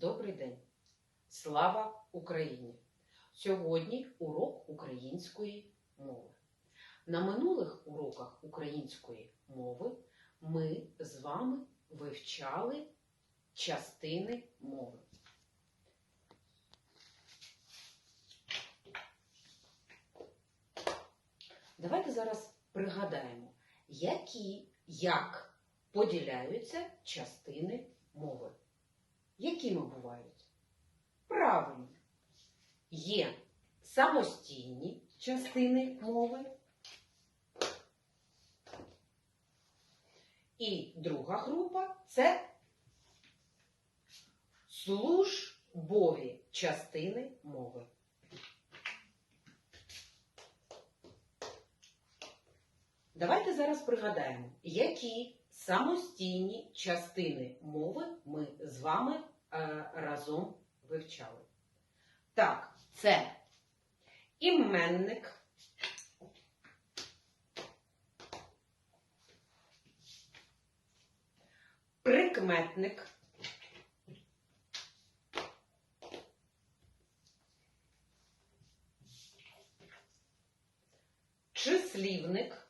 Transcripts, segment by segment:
Добрий день! Слава Україні! Сьогодні урок української мови. На минулих уроках української мови ми з вами вивчали частини мови. Давайте зараз пригадаємо, які як поділяються частини мови. Якими бувають? Правильно. Є самостійні частини мови. І друга група це службові частини мови. Давайте зараз пригадаємо, які самостійні частини мови ми з вами разом вивчали. Так, це іменник, прикметник, числівник,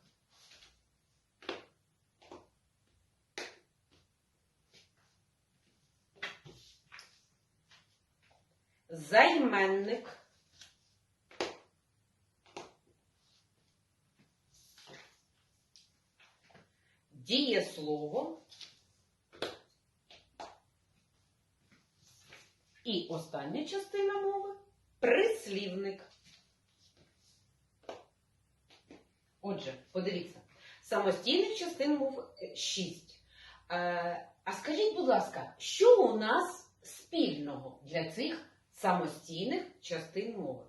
займенник, дієслово і остання частина мови прислівник. Отже, подивіться, самостійних частин мов 6. А скажіть, будь ласка, що у нас спільного для цих самостійних частин мови?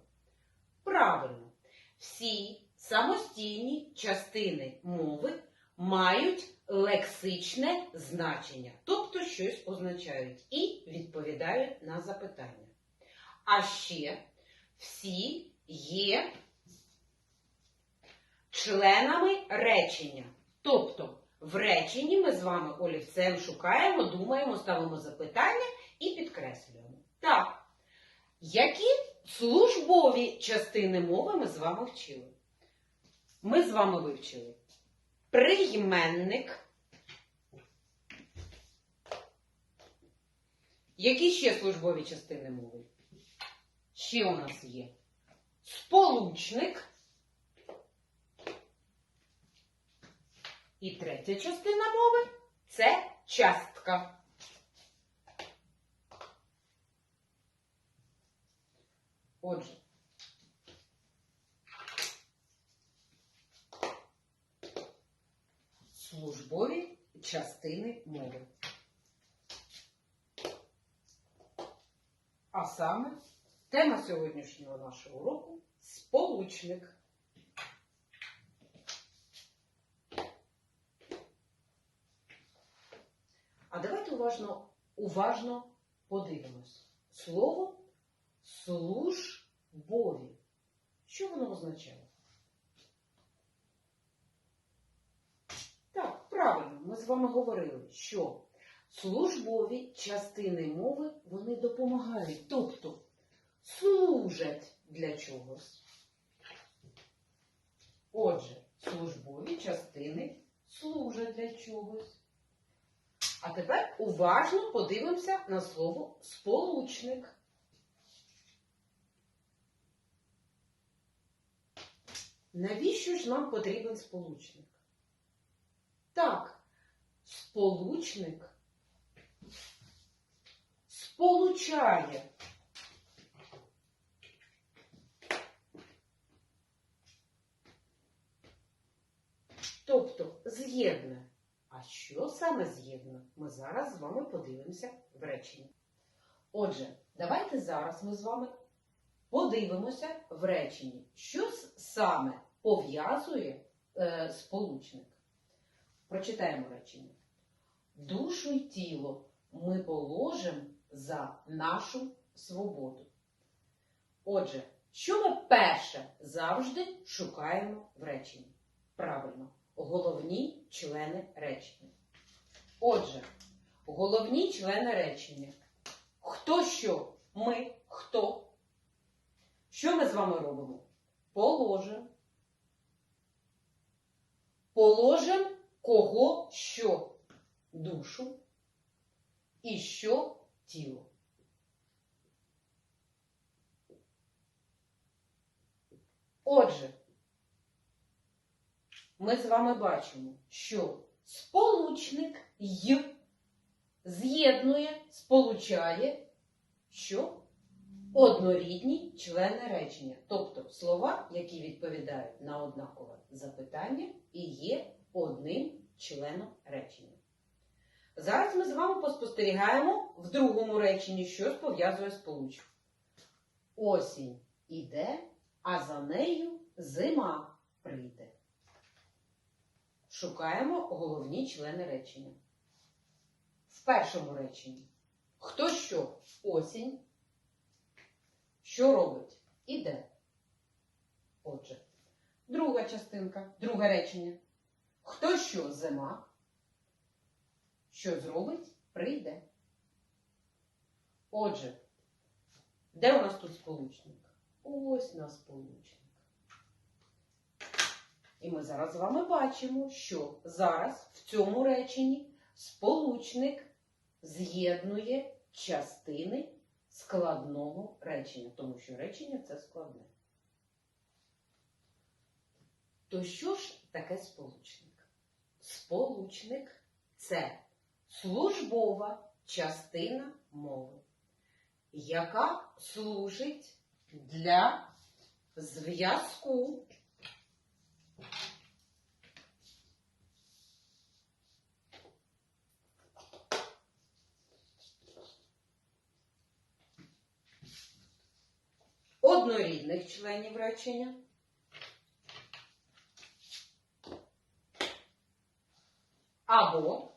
Правильно, всі самостійні частини мови мають лексичне значення, тобто щось означають і відповідають на запитання. А ще всі є членами речення. Тобто в реченні ми з вами олівцем шукаємо, думаємо, ставимо запитання і підкреслюємо. Так, які службові частини мови ми з вами вчили? Ми з вами вивчили прийменник. Які ще службові частини мови? Ще у нас є сполучник. І третя частина мови це частка. Отже, службові частини мови. А саме тема сьогоднішнього нашого уроку сполучник. А давайте уважно, уважно подивимось. Слово службові. Що воно означає? Так, правильно, ми з вами говорили, що службові частини мови вони допомагають, тобто служать для чогось. Отже, службові частини служать для чогось. А тепер уважно подивимося на слово сполучник. Навіщо ж нам потрібен сполучник? Так, сполучник сполучає. Тобто з'єднує. А що саме з'єднує? Ми зараз з вами подивимося в реченні. Отже, давайте зараз ми з вами подивимося в реченні, що саме пов'язує е, сполучник. Прочитаємо речення. Душу й тіло ми положимо за нашу свободу. Отже, що ми перше завжди шукаємо в реченні? Правильно, головні члени речення. Отже, головні члени речення Хто що? Ми хто? Що ми з вами робимо? Положимо. Положимо кого що? Душу і що тіло. Отже, ми з вами бачимо, що сполучник й з'єднує, сполучає, що однорідні члени речення, тобто слова, які відповідають на однакове запитання і є одним членом речення. Зараз ми з вами поспостерігаємо в другому реченні, що пов'язує сполучник. Осінь іде, а за нею зима прийде. Шукаємо головні члени речення. В першому реченні. Хто що? Осінь. Що робить? Іде. Отже, друга частинка, друге речення. Хто що зима? Що зробить? Прийде. Отже, де у нас тут сполучник? Ось наш сполучник. І ми зараз з вами бачимо, що зараз в цьому реченні сполучник з'єднує частини складного речення, тому що речення це складне. То що ж таке сполучник? Сполучник це службова частина мови, яка служить для зв'язку однорідних членів речення або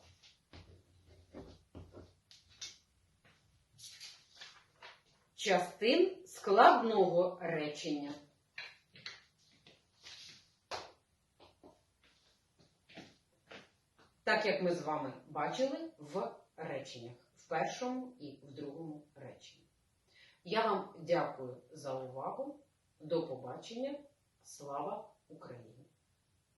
частин складного речення. Так як ми з вами бачили в реченнях, в першому і в другому реченні. Я вам дякую за увагу. До побачення. Слава Україні!